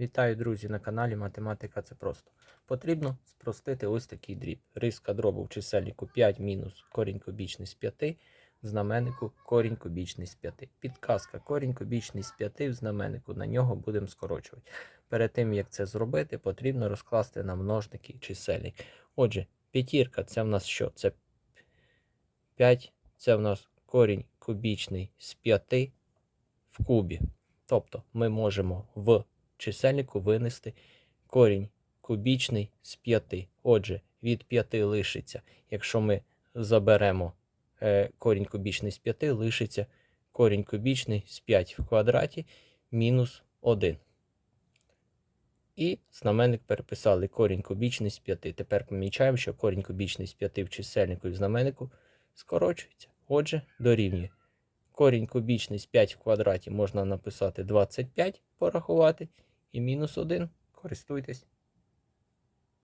Вітаю, друзі, на каналі Математика це просто. Потрібно спростити ось такий дріб. Риска дробу в чисельнику 5 мінус корінь кубічний з 5, в знаменнику корінь кубічний з 5. Підказка корінь кубічний з 5 в знаменнику, на нього будемо скорочувати. Перед тим, як це зробити, потрібно розкласти на множники чисельник. Отже, п'ятірка це в нас що? Це 5, це в нас корінь кубічний з 5 в кубі. Тобто ми можемо в чисельнику винести корінь кубічний з 5. Отже, від 5 лишиться, якщо ми заберемо е, корінь кубічний з 5, лишиться корінь кубічний з 5 в квадраті мінус 1. І знаменник переписали корінь кубічний з 5. Тепер помічаємо, що корінь кубічний з 5 в чисельнику і в знаменнику скорочується. Отже, дорівнює. Корінь кубічний з 5 в квадраті можна написати 25, порахувати, і мінус 1. Користуйтесь.